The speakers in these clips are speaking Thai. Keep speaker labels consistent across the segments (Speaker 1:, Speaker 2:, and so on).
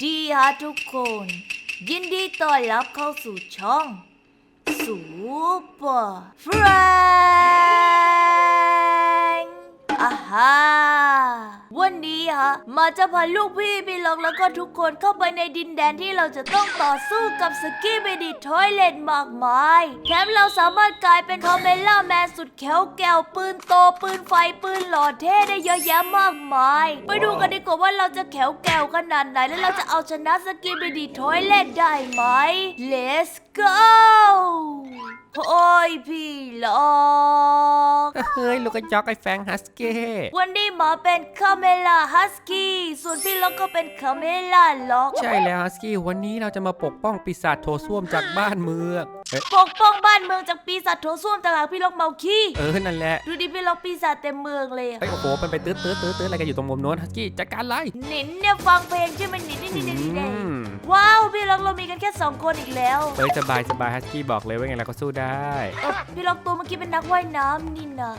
Speaker 1: ดีฮะทุกคน ยินดีต้อนรับเข้าสู่ช่อง สูเปอร์เฟรง อาฮาวันนี้ฮะมาจะพาลูกพี่พี่ลองแล้วก็ทุกคนเข้าไปในดินแดนที่เราจะต้องต่อสู้กับสกีเบดีทอยเลนมากมายแถมเราสามารถกลายเป็นคอมเมล่าแมนสุดแข็วแกวปืนโตปืนไฟปืนหล่อเท่ได้เยอะแยะมากมาย ไปดูกันดีกว่าว่าเราจะแข็วแกวขนาดไหนและเราจะเอาชนะสกีเบดีทอยเลนได้ไหม Let's go โอ้ยพี่ลอก
Speaker 2: เฮ้ยลูกกระจอกไอ้แฟรงค์ฮัสเก้
Speaker 1: วันนี้หมาเป็นคาเมล่าฮัสกี้ส่วนพี่ล็อกก็เป็นคาเมล่าล็อก
Speaker 2: ใช่แล้วฮัสกี้วันนี้เราจะมาปกป้องปีศาจโถส้วมจากบ้านเมืองเอ๊ะ
Speaker 1: ปกป้องบ้านเมืองจากปีศาจโถส้วมต่างหากพี่ล็อกเมาขี้
Speaker 2: เออนั่นแหละ
Speaker 1: ดูดิพี่ล็อกปีศาจเต็มเมืองเลยอะ
Speaker 2: เฮ้ยโอ้โหมันไปตื้อตื้อตื้อตื้ออะไรกันอยู่ตรงมุมโน้นฮัสกี้จัดการไล่
Speaker 1: หนินเนี่ยฟังเพลงใช่ไหมหนินนี่
Speaker 2: อื
Speaker 1: นี่นี่นี่
Speaker 2: ม
Speaker 1: ว้าวพี่ล็อกเรามีกันแค่สองคนอีกแล้ว
Speaker 2: เฮ้ยสบายสบายฮัสกี้บอกเลยว่าไงเราก็สู้ได้
Speaker 1: เออพี่ล็อกตัวเมื่อกี้เป็นนักว่ายน้ำนี่นะ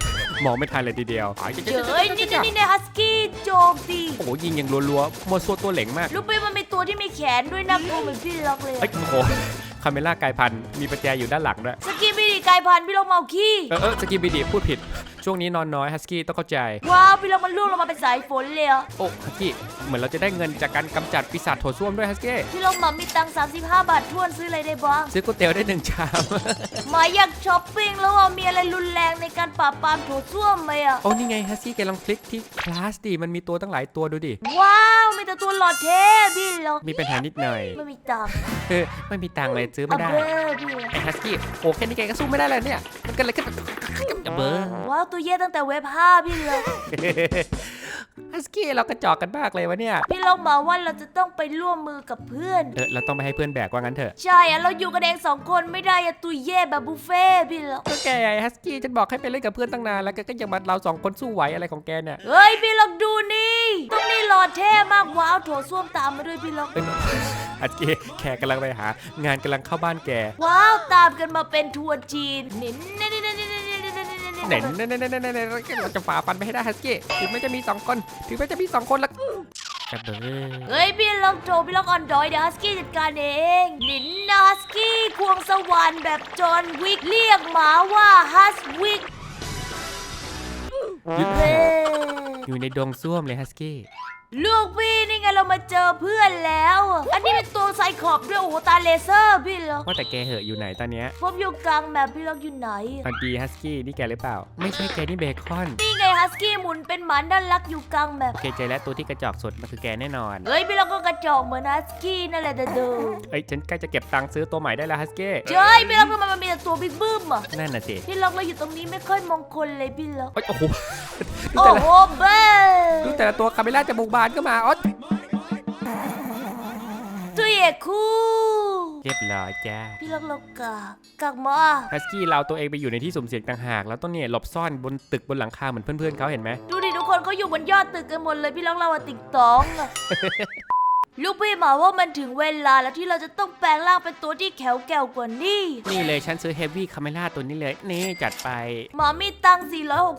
Speaker 2: มองไม่ทันเลยทีเดียวอ๋อเจ๊
Speaker 1: เจ๋ยนี่นี่นี่ฮัสกี้โจมตี
Speaker 2: โอ้โหยิงอย่างรัวๆมัวซัวตัวเหล็งมาก
Speaker 1: ลูกพี่มันมีตัวที่มีแขนด้วยนะตัวเหมือนพี่ล็อกเลย
Speaker 2: เฮ้ย
Speaker 1: อะ
Speaker 2: โอ้โหคาเมล่ากายพันธุ์มีประแจอยู่ด้านหลังด้วย
Speaker 1: สกีบีดีกลายพันธุ์พี่ล็อกเมาขี้
Speaker 2: เออเออสกีบีดีพูดผิด ช่วงนี้นอนน้อยฮัสกี้ต้องเข้าใจ
Speaker 1: ว้าวพี่ล็อกมันล่วงลงมาเป็นสายฝนเลยอะ
Speaker 2: โอ้ฮัสกี้เหมือนเราจะได้เงินจากการกำจัดปีศาจโถส้วมด้วยฮัสกี้
Speaker 1: พี่ล็อกหมามีตังค์35 บาททวนซื้ออะไรได้บ้าง
Speaker 2: ซื้อก๋วยเตี๋ยวได้หนึ่งชาม
Speaker 1: หมาอยากช้อปปิ้งแล้วว่ามีอะไรรุนแรงในการปราบปรามโถส้วมไหมอะ
Speaker 2: โอ้นี่ไงฮัสกี้แกลองคลิกที่คลาสดิมันมีตัวตั้งหลายตัวดูดิ
Speaker 1: ว้าวมีแต่ตัวหล่อเท่พี่ล็อก
Speaker 2: มีปัญหานิดหน่อย
Speaker 1: ไม่มีตังค์
Speaker 2: เออไม่มีตังค์เลยซื้อ
Speaker 1: เอา
Speaker 2: ไม่ได้
Speaker 1: เบอร์พี่
Speaker 2: ไอ้ฮัสกี้โอ้แค่นี้แกก็สู้ไม่ได้เลยเนี่ยมันเกันอะไรขึ้นเบอร์
Speaker 1: ว้าวตัวเย่ตั้งแต่เว็บ5พี่ล็อก
Speaker 2: ฮัสกี้เรากระจอกกันมากเลยวะเนี่ย
Speaker 1: พี่ล็อกมาว่าเราจะต้องไปร่วมมือกับเพื่อน
Speaker 2: เออเราต้องไปให้เพื่อนแบกว่างั้นเถอะ
Speaker 1: ใช่อะเราอยู่กันเองสองคนไม่ได้อะตัวเย่แบบบุฟเฟ่ต์พี่ล็อก
Speaker 2: ก็แกไอ้ฮัสกี้ฉันบอกให้ไปเล่นกับเพื่อนตั้งนานแล้วแกก็ยังมาเราสองคนสู้ไหวอะไรของแกเนี่ย
Speaker 1: เฮ้ยพี่ล็อกดูนี่ต้องนี่หล่อเท่มากว้าวโถส้วมตามมาด้วยพี่ล็อก
Speaker 2: เอ้ยฮัสกี้แขกกำลังไปหา งานกำลังเข้าบ้านแก
Speaker 1: ว้าวตามกันมาเป็นทัวร์จีนนิน
Speaker 2: เน่นเน่นเน่นเน่นเน่นเน่นเราจะฝ่าฟันไปให้ได้ฮัสกี้ถึงแม้จะมีสองคนถึงแม้จะมีสองคนแล้วกระเบอ
Speaker 1: เฮ้ยพี่ล็อกโจพี่ล็อกออนดอยเดี๋ยวฮัสกี้จัดการเองนินนะฮัสกี้ควงสวรรค์แบบจอห์นวิกเรียกหมาว่าฮัสวิกเฮ้ย
Speaker 2: อยู่ในดงส้วมเลยฮัสกี้
Speaker 1: ลูกพี่นี่ไงเรามาเจอเพื่อนแล้ว อันนี้เป็นตัว ไซคอบด้วยโอ้โหตาเลเซอร์พี่ล็อก
Speaker 2: ว่าแต่แกเหอะอยู่ไหนตอนเนี้ย
Speaker 1: ผมอยู่กลางแมปพี่ล็อกอยู่ไหน
Speaker 2: ตอนดีฮัสกี้นี่แกหรือเปล่า ไม่ใช่แกนี่เบคอน
Speaker 1: นี่ไงฮัสกี้หมุนเป็นหมาน่ารักอยู่กลางแมป
Speaker 2: โอเคใจแล้วตัวที่กระจอกสุดมันคือแกแน่นอน
Speaker 1: เฮ้ยพี่ล็อกก็กระจอกเหมือนฮัสกี้นั่นแหละแต่เดิม
Speaker 2: เอ้ยฉันใกล้จะเก็บตังค์ซื้อตัวใหม่ได้แล้วฮัสกี้
Speaker 1: เจ้ยพี่ล็อกทำไมมันมีแต่ตัวบิ๊กบึ้มอะ
Speaker 2: นั่นน่ะสิ
Speaker 1: พี่ล็อกเราอยู่ตรงนี้ไม่ค่อยมงคลเลยพี่ล็อก
Speaker 2: เอ้ยโอ้โหดู
Speaker 1: โอ้
Speaker 2: แต่ละ
Speaker 1: โหเบ้
Speaker 2: ดูแต่ละตัวคาเมล่าจมูกบานก็มาอ๋อ
Speaker 1: ตัวเอกคู่
Speaker 2: เรียบร้อยจ้า
Speaker 1: พี่ล็อกเรากากกากมา
Speaker 2: ฮัสกี้เราตัวเองไปอยู่ในที่สุ่มเสี่ยงต่างหากแล้วต้องเนี่ยหลบซ่อนบนตึกบนหลังคาเหมือนเพื่อนๆเขาเห็นไหม
Speaker 1: ดูดิทุกคนเขาอยู่บนยอดตึกกันหมดเลยพี่ล็อกเราอะติ๊กตองอะ ลูกพี่หมาว่ามันถึงเวลาแล้วที่เราจะต้องแปลงร่างเป็นตัวที่แข็งแกร่งกว่านี้
Speaker 2: นี่เลยฉันซื้อเฮฟวี่คาเมล่าตัวนี้เลย นี่จัดไป
Speaker 1: หมามีตังค์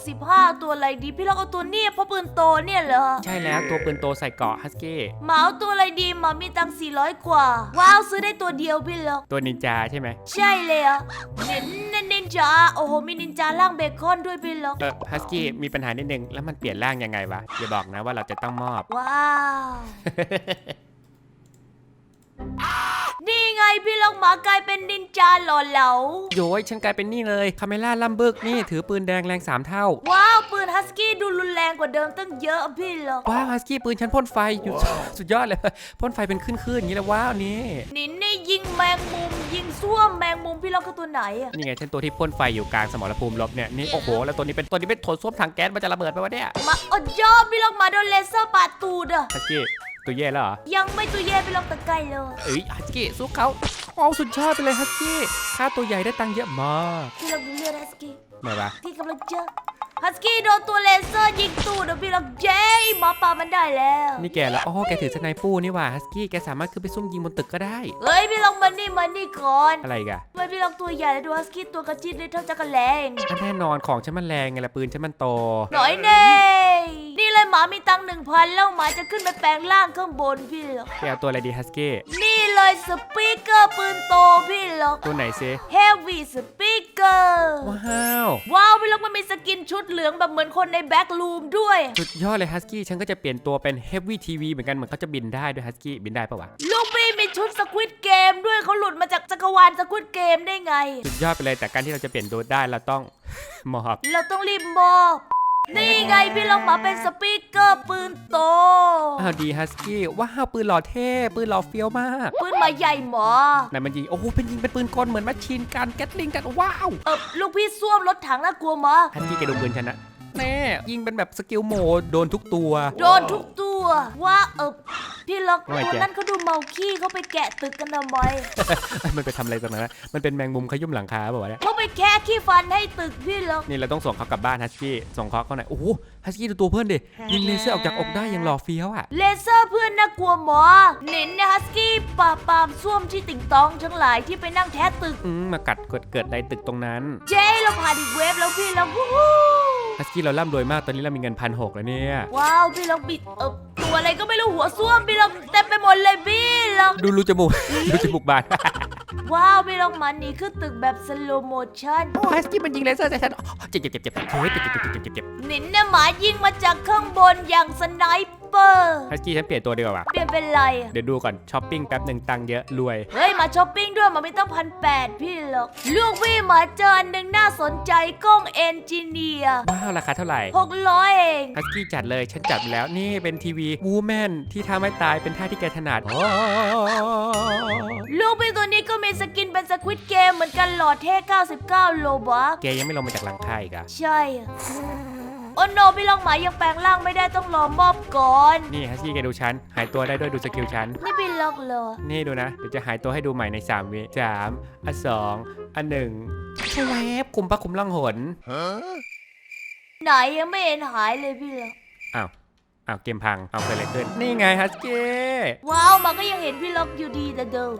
Speaker 1: 465 ตัวอะไรดี พี่ล็อกเอาตัวเนี้ยเพราะปืนโตเนี่ยเหรอ
Speaker 2: ใช่แล้วตัวปืนโตใส่เกราะฮัสกี้
Speaker 1: หมาเอาตัวอะไรดีหมามีตังค์400 กว่า ว้าวซื้อได้ตัวเดียวพี่ล็อก
Speaker 2: ตัวนินจาใช่ไหม
Speaker 1: ใช่เลยอะนินนินนินจาโอ้โหมีนินจาร่างเบคอนด้วยพี่ล็อก
Speaker 2: เออฮัสกี้มีปัญหานิดนึงแล้วมันเปลี่ยนร่างยังไงวะอย่าบอกนะว่าเราจะต้องมอบ
Speaker 1: ว้าว นี่ไงพี่ล็อกหมากลายเป็นนินจาหล่อเหลา
Speaker 2: โย้ยฉันกลายเป็นนี่เลยคาเมล่าลัมบึกนี่ถือปืนแดงแรงสามเท่า
Speaker 1: ว้าว ปืนฮัสกี้ดูรุนแรงกว่าเดิมตั้งเยอะพี่ล็อก
Speaker 2: ว้าวฮัสกี้ปืนฉันพ่นไฟอยู่ สุดยอดเลยพ่นไฟเป็นขึ้นๆอย่างนี้เลยว้าวนี่
Speaker 1: นินนี่ยิงแมงมุม ยิงซ่วมแมงมุมพี่ล็อกคือตัวไหนอะ
Speaker 2: นี่ไงฉันตัวที่พ่นไฟอยู่กลางสมรภูมิรบเนี่ยนี่โอ้โหแล้วตัวนี้เป็นตัวนี้เป็นโถส้วมถังแก๊สมันจะระเบิดไปวะเนี่ย
Speaker 1: มาอดยอดพี่ล็อกมาโดนเลเซอร์ปาดตูดอะ
Speaker 2: ฮัสกี้ ตัวแย่แล้วเหรอ
Speaker 1: ยังไม่ตัวแย่พี่ล็อกตะไกลเลย
Speaker 2: เอ้ยฮัสกี้สู้เขาเอาสุดยอดไปเลยฮัสกี้ค่าตัวใหญ่ได้ตังค์เยอะมาก
Speaker 1: พี่ล็อกดูเลือดฮัสกี้
Speaker 2: ไหนวะ
Speaker 1: ที่กำลังเจอฮัสกี้โดนตัวเลเซอร์ยิงตูดอะพี่ล็อกเย้หมาป่ามันได้แล้ว
Speaker 2: นี่แกแล้วอ๋อแกถือสไนปูนี่หว่าฮัสกี้แกสามารถขึ้นไปซุ่มยิงบนตึกก็ได้
Speaker 1: เฮ้ยพี่ล็อกมานี่มานี่ก่อน
Speaker 2: อะไรอีกอะ
Speaker 1: ทำไมพี่ล็อกตัวใหญ่แล้วดูฮัสกี้ตัวกระจิตเลยเท่าจักรแลง
Speaker 2: อันแน่นอนของฉันมันแรงไงละปืนฉันมันโต
Speaker 1: หน่อยเน่นี่ เลยหมามีตังค์หนึ่งพันแล้วหมาจะขึ้นไปแปลงร่างข้างบนพี่หรอก
Speaker 2: ไปเอาตัวอะไรดีฮัสกี้
Speaker 1: นี่เลยสปีกเกอร์ปืนโตพี่หรอก
Speaker 2: ตัวไหนซิ
Speaker 1: เฮฟวี่สปีกเกอร์
Speaker 2: ว้าว
Speaker 1: ว้าวพี่หรอกมันมีสกินชุดเหลืองแบบเหมือนคนในแบ็กลูมด้วย
Speaker 2: สุดยอดเลยฮัสกี้ฉันก็จะเปลี่ยนตัวเป็น Heavy TV เหมือนกันเหมือนเขาจะบินได้ด้วยฮัสกี้บินได้ปะวะ
Speaker 1: ลูกพี่มีชุดสควิตเกมด้วยเขาหลุดมาจากจักรวาลสควิตเกมได้ไง
Speaker 2: สุดยอดไปเลยแต่การที่เราจะเปลี่ยนตัวได้เราต้องมอบ
Speaker 1: เราต้องรีบมอบ นี่ไงพี่ลองมาเป็นสปีกเกอร์ปืนโต
Speaker 2: อ้าวดีฮัสกี้ว้าวปืนหล่อเท่ปืนหล่อเฟี้ยวมาก
Speaker 1: ปืนหมาใหญ่หมอ
Speaker 2: ไหนมันยิงโอ้โหเป็นยิงเป็นปืนกลเหมือนแมชชีนกันแกตลิงกันว้าว
Speaker 1: เออลูกพี่ส้วมรถถังน่ากลัวมะ
Speaker 2: ฮัสกี้แกดูปืนฉันนะแน่ยิงเป็นแบบสกิลโหมดโดนทุกตัว
Speaker 1: โดนทุกตัว ว่าเออพี่ล็อก
Speaker 2: ว่าไง
Speaker 1: คน
Speaker 2: จ๊ะ
Speaker 1: นั้นเขาดูเมาขี้เขาไปแกะตึกกันทำไม
Speaker 2: มันไปทำอะไรตรงนั้นนะมันเป็นแมงมุมขยุ่มหลังคาเปล่าวะเนี่ย
Speaker 1: เขาไปแค่ขี้ฟันให้ตึกพี่ล็อก
Speaker 2: นี่เราต้องส่งเขากลับบ้านฮัสกี้ ส่งเขาเข้าไหนอยโอ้โหฮัสกี้ดูตัวเพื่อนดิ ยิงเลเซอร์ออกจากอกได้ยังหล่อเฟี้ยวอะ
Speaker 1: เลเซอร์เพื่อนน่ากลัวหมอหนินเนี่ยฮัสกี้ปราบปรามส้วมที่ติ่งตองทั้งหลายที่ไปนั่งแท้ตึก
Speaker 2: อืมมากัดเกิดเกิดในตึกตรงนั้น
Speaker 1: เจ๊เราผ่านอีกเวฟแล้วพี่ล็อกวู้ฮู้
Speaker 2: ฮัสกี้เราร่ำรวยมาก ตอนนี้เรามีเงินพันหกแล้วเนี่ย
Speaker 1: ว้าวพี่ล็อกบิดเออตัว อะไรก็ไม่รู้หัวส้วมพี่ล็อกเต็มไปหมดเลยพี่ล็อก
Speaker 2: ดูรูจมูก ดูจมูกบาน
Speaker 1: ว้าวพี่ล็อกมันนี่คือตึกแบบสโลโมชั่น
Speaker 2: โอ้ฮัสกี้มันยิงเลเซอร์ใส่ฉันอ๋อเจ็บเจ็บเจ็บเจ็บเฮ้ยเจ็บเจ็บเจ็บเจ็บเจ็บเจ็บ
Speaker 1: หนินเนี่ยหมายิงมาจากข้างบนอย่างสไนเปอร์
Speaker 2: ฮัสกี้ฉันเปลี่ยนตัวดีกว่าว่ะ
Speaker 1: เปลี่ยนเป็นไรอะ
Speaker 2: เดี๋ยวดูก่อนช้อปปิ้งแป๊บหนึ่งตังค์เยอะรวย
Speaker 1: เฮ้ย มาช้อปปิ้งด้วยมาไม่ต้องพันแปดพี่หรอก ลูกพี่หมาเจออันหนึ่งน่าสนใจกล้องเอนจิเนียร์
Speaker 2: ว้าว ราคาเท่าไหร่
Speaker 1: หกร้อยเอง
Speaker 2: ฮัสกี้จัดเลยฉันจัดไปแล้วนี่เป็นทีวีวูแมนที่ทำให้ตายเป็นท่าที่แกถนัด
Speaker 1: ลูกพี่ตัวนี้ก็มีสกินเป็นสควิตเกมเหมือนกันหลอดเท่99โลบัก
Speaker 2: แกยังไม่ลงมาจากหลังคาอีกอะ
Speaker 1: ใช่อะ โอ้โนพี่ลองหมายังแปลงร่างไม่ได้ต้องรอมอบก่อน
Speaker 2: นี่ฮัสกี้แกดูฉัน หายตัวได้ด้วยดูสกิลฉัน
Speaker 1: นี่พี่ล็อกเหรอ
Speaker 2: นี่ดูนะ เดี๋ยวจะหายตัวให้ดูใหม่ใน3วิสามอันสองอันหนึ่งชวบคุมปะคุมล่องหน
Speaker 1: ไหนยังไม่เห็นหายเลยพี่ล็อก
Speaker 2: อ้าว อ้าวเกมพัง เอาเกิดอะไรขึ้น นี่ไงฮัสกี้
Speaker 1: ว้าวมันก็ยังเห็นพี่ล็อกอยู่ดีแต่เดิม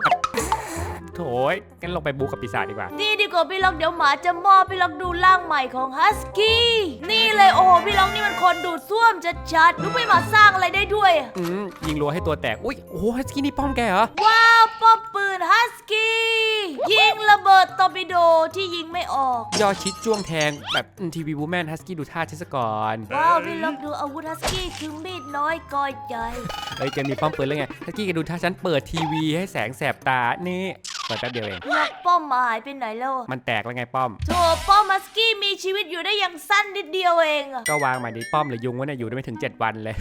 Speaker 2: โถยงั้นลงไปบูกับปีศาจดีกว่า
Speaker 1: นี่ดีกว่าพี่ล็อกเดี๋ยวหมาจะมอบพี่ล็อกดูร่างใหม่ของฮัสกี้นี่เลยโอ้โหพี่ล็อกนี่มันคนดูดซ่วมชัดๆดูไม่มาสร้างอะไรได้ด้วยอะ
Speaker 2: อืมยิงรัวให้ตัวแตก อุ้ย โอ้โหฮัสกี้นี่ป้อมแกเหรอ
Speaker 1: ว้าวป้อมปืนฮัสกี้ยิงระเบิดตอร์ปิโดที่ยิงไม่ออก
Speaker 2: ยอดชิดจ้วงแทงแบบทีวีวูแมนฮัสกี้ดูท่าเทศกร
Speaker 1: ว้าวพี่ล็อกดูอาวุธฮัสกี้คือมีดน้อยกอยใจ
Speaker 2: เอ้ยแกมีป้อมปืนแล้วไงฮัสกี้แกดูท่าฉันเปิดทีวีให้แสงแสบตา นี่ เปิดแป๊บเดียวเอง
Speaker 1: ล็อกป้อมมาหายไปไหนแล้วอะ
Speaker 2: มันแตกแล้วไงป้อม
Speaker 1: โถป้อมฮัสกี้มีชีวิตอยู่ได้อย่างสั้นนิดเดียวเองอะ
Speaker 2: ก็วางใหม่ดีป้อมหรือยุงวะเนี่ยอยู่ได้ไม่ถึง 7 วันเลย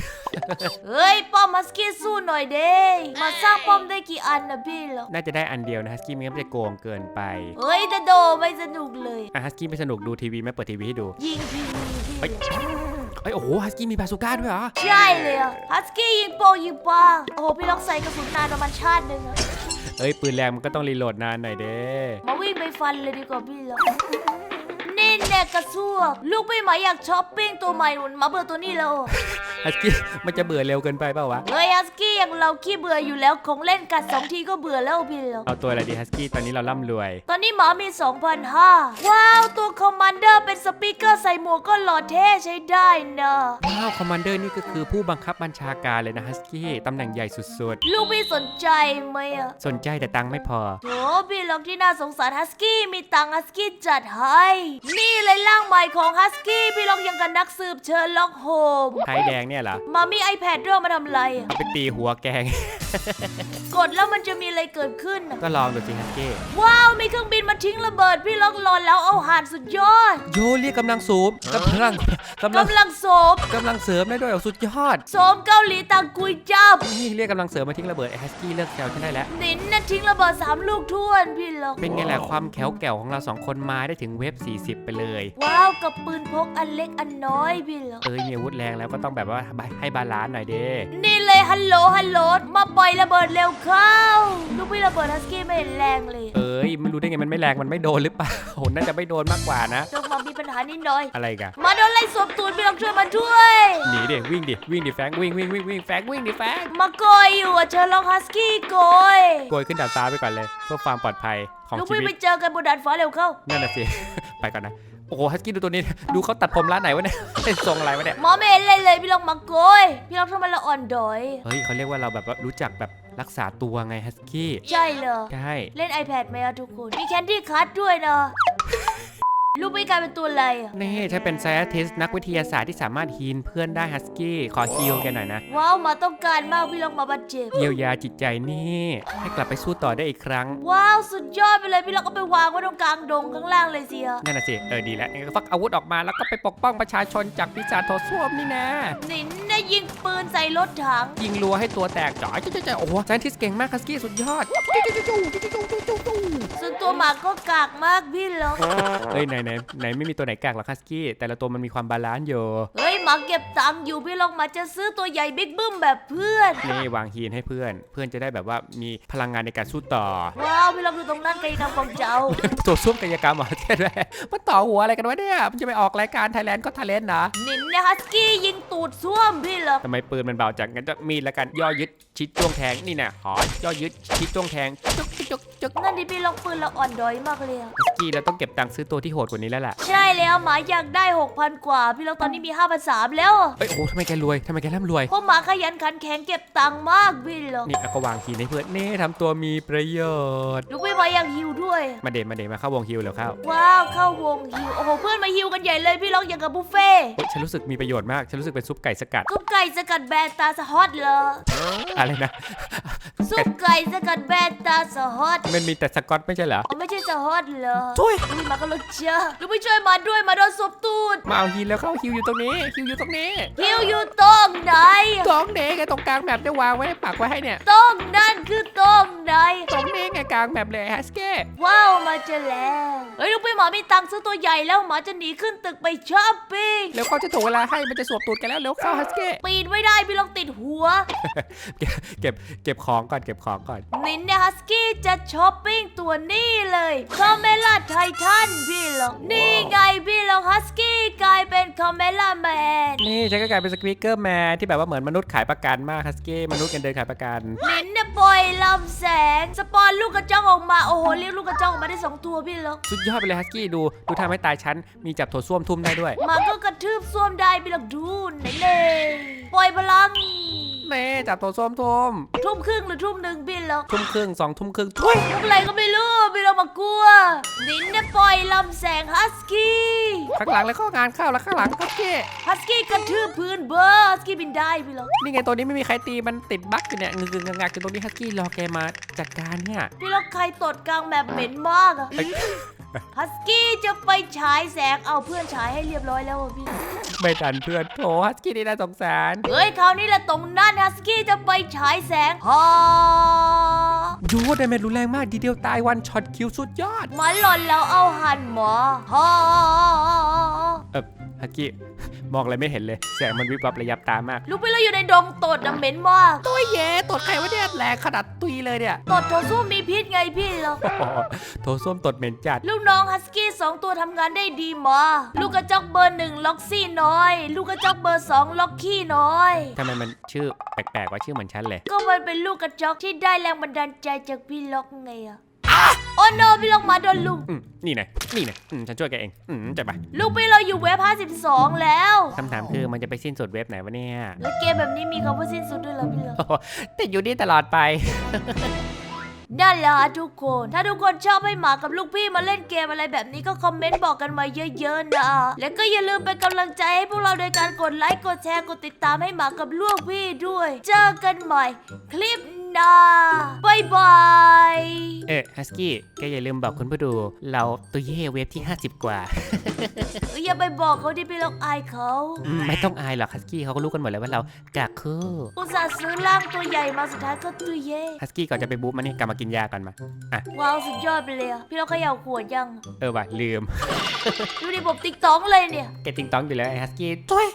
Speaker 1: เฮ้ยป้อมฮัสกี้สู้หน่อยเด้มาสร้างป้อมได้กี่อันนะพี่ล็อก
Speaker 2: น่าจะได้อันเดียวนะฮัสกี้ไม่งั้นมันจะโกงเกินไป
Speaker 1: เฮ้ยแต่โดไม่สนุกเลย
Speaker 2: อะฮัสกี้ไม่สนุกดูทีวีไหม่เปิดทีวีให้ดู
Speaker 1: ยิงทีวีพี่
Speaker 2: เฮ้ย เอ้ยโอ้โหฮัสกี้มีบาซูก้าด้วยเหรอ
Speaker 1: ใช่เลยอะฮัสกี้ยิงโปงยิงปาโอ้โหพี่ล็อกใส่กระสุนนานประมาณชาติหนึ่งอะ
Speaker 2: เอ้ยปืนแรงมันก็ต้องรีโหลดนานหน่อยเด้
Speaker 1: มาวิ่งไปฟันเลยดีกว่าพี่ล็อนี่แน่กระซวกลูกพี่หมาอยากช้อปปิ้งตัวใหม่หุ่นมาเบอร์ตัวนี้แล้ว
Speaker 2: ฮัสกี้มันจะเบื่อเร็วเกินไปเปล่าวะ
Speaker 1: เฮ้ยฮัสกี้อย่างเราขี้เบื่ออยู่แล้วของเล่นกัดสองทีก็เบื่อแล้วพี่ล็อก
Speaker 2: เอาตัวอะไรดีฮัสกี้ตอนนี้เราร่ำรวย
Speaker 1: ตอนนี้หมามี2,500ว้าวตัวคอมมานเดอร์เป็นสปีกเกอร์ใส่หมวกก็หล่อเท่ใช้ได้นะ
Speaker 2: ว้าวคอมมานเดอร์นี่ก็คือผู้บังคับบัญชาการเลยนะฮัสกี้ตำแหน่งใหญ่สุด
Speaker 1: ลูกพี่สนใจไหมอะ
Speaker 2: ๆ สนใจแต่ตังค์ไม่พอ
Speaker 1: โถพี่ล็อกที่น่าสงสารฮัสกี้มีตังค์ฮัสกี้จัดให้นี่เลยร่างใหม่ของฮัสกี้พี่ล็อกยังกับนักสืบเชิญล็อกโฮม
Speaker 2: ไทยแดงเนี่ยเหรอ
Speaker 1: มามี iPad ด้วยมาทำอะไรอะ
Speaker 2: เอาไปตีหัวแกง
Speaker 1: กดแล้วมันจะมีอะไรเกิดขึ้นอะ
Speaker 2: ก็ลองดูสิฮัสกี้
Speaker 1: ว้าวมีเครื่องบินมาทิ้งระเบิดพี่ล็อกรอนแล้วเอาหานสุดยอด
Speaker 2: โยเรียกกำลังสูบกำลังกำลัง
Speaker 1: กำลังโสม
Speaker 2: กำลังเสริมได้ด้วยเหรอสุดยอด
Speaker 1: โสมเกาหลีตังกุยจับ
Speaker 2: นี่เรียกกำลังเสริมมาทิ้งระเบิดไอ้ฮัสกี้เลิกแซวฉันได้แล้ว
Speaker 1: นินน่ะทิ้งระเบิดสามลูกท่วนพี่ล็อก
Speaker 2: เป็นไงแหละความแข็งแกร่วของเราสองคนมาได้ถึงเว็บ40 ไปเลย
Speaker 1: ว้าวกับปืนพกอันเล็กอันน้อยพี่ล็อก
Speaker 2: เอ้ยมีอาวุธแรงแล้วก็ต้องแบบว่าให้บาลานซ์หน่อยเด้
Speaker 1: นี่เลย ฮัลโหลฮัลโหลมาปล่อยระเบิดเร็วเข้า ลูกพี่ระเบิดฮัสกี้ไม่เห็นแรงเลย
Speaker 2: เอ้ยไม่รู้ได้ไงมันไม่แรงมันไม่โดนหรือเปล่าโหน่าจะไม่โดนมากกว่านะ
Speaker 1: จงมามีปัญหานิดหน่อย
Speaker 2: อะไรกัน
Speaker 1: มาโดนไล่สวมตูดพี่ล็อกช่วยมาด้วย
Speaker 2: หนีดิวิ่งดิวิ่งดิแฟงวิ่งวิ่งวิ่งวิ่งแฟงวิ่งดิแฟง
Speaker 1: มาโกยอยู่อะเชิญลองฮัสกี้โกย
Speaker 2: โกยขึ้นดาดฟ้าไปก่อนเลยเพื่อความปลอดภัยของ
Speaker 1: ลูก
Speaker 2: ชี
Speaker 1: พี่
Speaker 2: วิ
Speaker 1: ไป
Speaker 2: ต
Speaker 1: เจอกันบนดาดฟ้าเร็วเข้า
Speaker 2: นั่นน่ะสิ ไปก่อนนะโอ้โหฮัสกี้ดูตัวนี้ ดูเขาตัดผมร้านไหนวะเนี่ยเป็นทรงอะไรวะเนี่ย
Speaker 1: หมอไม่เห็นเลยเลยพี่ลองมาโกยพี่ลองทำไมเราอ่อนดอย
Speaker 2: เฮ้ยเขาเรียกว่าเราแบบว่ารู้จักแบบรักษาตัวไงฮัสกี้
Speaker 1: ใช่เหรอ
Speaker 2: ใช่
Speaker 1: เล่น iPad ไหมอะทุกคน มีแคนดี้คัทด้วยนะ ลูกไม่กลายเป็นตัวอะไรอะ
Speaker 2: นี่ฉันเป็นไซติสนักวิทยาศาสตร์ที่สามารถฮีนเพื่อนได้ฮัสกี้ขอฮิลแกหน่อยนะ
Speaker 1: ว้าวหมาต้องการมากพี่ลองมาบาดเจ็บ
Speaker 2: เยียวยาจิตใจนี่ ให้กลับไปสู้ต่อได้อีกครั้ง
Speaker 1: ว้าวสุดยอดไปเลยพี่ลองก็ไปวางไว้ตรงกลางดงข้างล่างเลยสิฮะ
Speaker 2: นั่นน่ะสิ เออดีแล้วงั้นก็ฟักอาวุธออกมาแล้วก็ไปปกป้องประชาชนจากปีศาจโถส้วมนี่นะ
Speaker 1: นินได้ยิงปืนใส่รถถัง
Speaker 2: ยิงรัวให้ตัวแตกจ๋อยจ๊ะจ๊ะโอ้โหไซติสเก่งมากฮัสกี้สุดยอด
Speaker 1: ส่วนตัวหมาก็กากมากพี่ลอง
Speaker 2: เฮ้ยไหนไหนไหนไม่มีตัวไหนกากหรอกฮัสกี้ แต่ละตัวมันมีความบาลานซ์อยู่
Speaker 1: เฮ้ยหมาเก็บตังค์อยู่พี่ลองมาจะซื้อตัวใหญ่บิ๊กบึ้มแบบเพื่อน
Speaker 2: นี่วางฮีนให้เพื่อน เพื่อนจะได้แบบว่ามีพลังงานในการสู้ต่อ
Speaker 1: ว้าวพี่ลองดูตรงนั้นกายกรรมของเจ้า
Speaker 2: ตัวส้วมกายกรรมเหรอเท่ด้วยมันต่อหัวอะไรกันวะเนี่ย มันจะไปออกรายการไทยแลนด์ก็ทาเลนนะ
Speaker 1: นินเนี่ยฮัสกี้ยิงตูดซ่วมพี่ลอง
Speaker 2: ทำไมปืนมันเบาจังงั้นจะมีดแล้วกันย่อยึดชิดจ้วงแทงนี่นะหอย่อยึดชิดจ้วงแทงจุกจุกจุกจุก
Speaker 1: นั่นดิพี่ลองปืนเราอ่อนดอยมากเลยอะ
Speaker 2: ฮัสกี้เราต้องเก็บตังค์ซื้อตัวที่โหดกว่านี้แล้วล่ะ
Speaker 1: ใช่แล้วหมาอยากได้ 6,000 กว่า พี่ลองตอนนี้มี5,003แล้วอะ
Speaker 2: เอ้ยโอ้โหทำไมแกรวยทำไมแกร่ำรวย
Speaker 1: เพราะหมาขยันขันแข็งเก็บตังค์มากพี่ลอง
Speaker 2: นี่แล้วก็วางฮีนให้เพื่อนนี่ทำตัวมีประโยชน์
Speaker 1: ลูกพี่มาอยากฮิวด้วย
Speaker 2: มาเดทมาเดทมาเข้าวงฮิวแล้วเข้า
Speaker 1: ว้าวเข้าวงฮิวโอ้โหเพื่อนมาฮิวกันใหญ่เลยพี่ลองอย่างกับบุฟเฟ่ต์
Speaker 2: เฮ้ยฉันรู้สึกมีประโยชน์มากฉันรู้สึกเป็นซุปไก่สกัด
Speaker 1: ซุปไก่สกัดแบนตาสะฮอตเหรอ
Speaker 2: อะไรนะ
Speaker 1: ซุปไก่สกัดแบนตาสะฮอต
Speaker 2: มันมีแต่สกอตไม่ใช่เหรอ
Speaker 1: อ๋อไม่ใช่สะฮอตเหรอ
Speaker 2: ช่วย
Speaker 1: ลูกพี่มาก็รถเจอลูกพี่ช่วยมาด้วยมาโดนสบตูด
Speaker 2: มาเอาฮีนแล้วเข้าฮิวอยู่ตรงนี้ฮิวอยู่ตรงนี้
Speaker 1: ฮิวอยู่ตรงไหน
Speaker 2: ตรงเด็กตรงกลางแบบได้วางไว้ปักไว้ให้เนี่ย
Speaker 1: ตรงนั่นคือตรงไหน
Speaker 2: ตรงนี้ไงกลางแบบเลยฮัสเก้
Speaker 1: ว้าวมาเจอแล้ว เฮ้ยลูกพี่หมามีตังค์ซื้อตัวใหญ่แล้วหมาจะหนีขึ้นตึกไปช้อปปิ้ง
Speaker 2: แล้วเขาจะถูกเวลาให้มันจะสวบตูดกันแล้วเร็วเข้าฮัสเก้
Speaker 1: ปีนไม่ได้พี่ลองติดหัว
Speaker 2: เก็บเก็บเก็บของก่อนเก็บของก่อน
Speaker 1: นินเนี่ยฮัสกี้จะช้อปปิ้งตัวนี้เลยคาเมล่าไททันพี่ลองนี่ไงพี่ลองฮัสกี้กลายเป็นคาเมล่าแมน
Speaker 2: นี่ฉันก็กลายเป็นสควีเกอร์แมนที่แบบว่าเหมือนมนุษย์ขายประกันมากฮัสเก้มนุษย์กันเดินขายประกัน
Speaker 1: นินเนี่ยปล่อยลำแสง สปอนลูกกระจอกออกมา โอ้โหเรียกลูกกระจอกออกมาได้สองตัวพี่ลอง
Speaker 2: สุดยอดไปเลยฮัสกี้ดูดูทำให้ตายชั้นมีจับโถส้วมทุ่มได้ด้วย
Speaker 1: หมาก็กระทืบส้วมได้พี่ลองดูไหนเลยปล่อยพลัง
Speaker 2: เน่จับโถส้วมทุ่ม
Speaker 1: ทุ่มครึ่งหรือทุ่มหนึ่งพี่ลอง
Speaker 2: ทุ่มครึ่งสองทุ่มครึ่งทุย
Speaker 1: ลูกอะไรก็ไม่รู้พี่ลองมากลัวนินเนี่ยปล่อยลำแสงฮัสกี้
Speaker 2: ข้างหลังแล้วก็งานเข้าแล้วข้างหลังฮัสกี้
Speaker 1: ฮัสกี้กระทืบพื้นเบอร์ฮัสกี้บินได้พี่ลอง
Speaker 2: นี่ไงตัวนี้ไม่มีใครตีมันติดบั๊กอยู่เนี่ยงึงๆงักๆอยู่ตรงนี้ฮัสกี้รอแกมาจัดการเนี่ย
Speaker 1: พี่ลองใครตดกลางแบบเหม็นมากอะ
Speaker 2: เอ้ย
Speaker 1: ฮัสกี้จะไปฉายแสงเอาเพื่อนฉายให้เรียบร้อยแล้วอะพี่
Speaker 2: ไม่ทันเพื่อนโถฮัสกี้นี่น่าสงสาร
Speaker 1: เฮ้ยคราวนี้แหละตรงนั้นฮัสกี้จะไปฉายแสงฮา
Speaker 2: ดูว่าดาเมจรุนแรงมากดีเดียวตายวันช็อตคิวสุดยอด
Speaker 1: หมาหล่นแล้วเอาหันหมอฮา
Speaker 2: เออ ฮัสกี้มองอะไรไม่เห็นเลย แสงมันวิบวับระยับตามาก
Speaker 1: ลูกพี่เราอยู่ในดงตดอะเหม็นมาก
Speaker 2: ตัวเย่ตดใครวะเนี่ยแรงขนาดตุยเลยเนี่ย
Speaker 1: ตดโถส้วมมีพิษไงพี่เหรอ
Speaker 2: โอ้โหโถส้วมตดเหม็นจัด
Speaker 1: ลูกน้องฮัสกี้สองตัวทำงานได้ดีมาลูกกระจอกเบอร์หนึ่งล็อกซี่น้อย ลูกกระจอกเบอร์สองล็อกขี้น้อย
Speaker 2: ทำไมมันชื่อแปลกๆว่าชื่อเหมือนฉันเลย
Speaker 1: ก็มันเป็นลูกกระจอกที่ได้แรงบันดาลใจจากพี่ล็อกไงอะ โอ้โนพี่ล็อกมาโดนลุง
Speaker 2: อืมนี่นะนี่นะอืมฉันช่วยแกเองอืมจัดไป
Speaker 1: ลูกพี่เราอยู่เว็บ52 แล้ว
Speaker 2: คำถามคือมันจะไปสิ้นสุดเว็บไหนวะเนี่ย
Speaker 1: แล้วเกมแบบนี้มีคำว่าสิ้นสุดด้วยเหรอพี่ล็อก
Speaker 2: โอ้โหแต่อยู่นี่ตลอดไป
Speaker 1: นั่นแหละฮะทุกคน ถ้าทุกคนชอบให้หมากับลูกพี่มาเล่นเกมอะไรแบบนี้ก็คอมเมนต์บอกกันมาเยอะๆนะ แล้วก็อย่าลืมเป็นกำลังใจให้พวกเราโดยการกดไลค์ กดแชร์ กดติดตามให้หมากับลูกพี่ด้วย เจอกันใหม่ คลิป หน้าบายบาย
Speaker 2: เออฮัสกี้แกอย่าลืมบอกคุณผู้ดู เราตัวเย่เว็บที่ 50 กว่า
Speaker 1: เอ้ยอย่าไปบอกเขาที่พี่ล็อกอายเขา
Speaker 2: อืมไม่ต้องอายหรอกฮัสกี้เขาก็รู้กันหมดแล้วว่าเรากากคู่
Speaker 1: อุตส่าห์ซื้อร่างตัวใหญ่มาสุดท้ายก็ตัวเย่
Speaker 2: ฮัสกี้ก่อนจะไปบู๊มานี่กลับมากินยาก่อนมา
Speaker 1: ว้าวสุดยอดไปเลยอะพี่ล็อกเขย่าขวดยัง
Speaker 2: เออว่ะลืม
Speaker 1: ดูดิผมติ๊กต้องเลยเนี่ย
Speaker 2: แกติงต้องอยู่แล้วไอ้ฮัสกี้ช่วย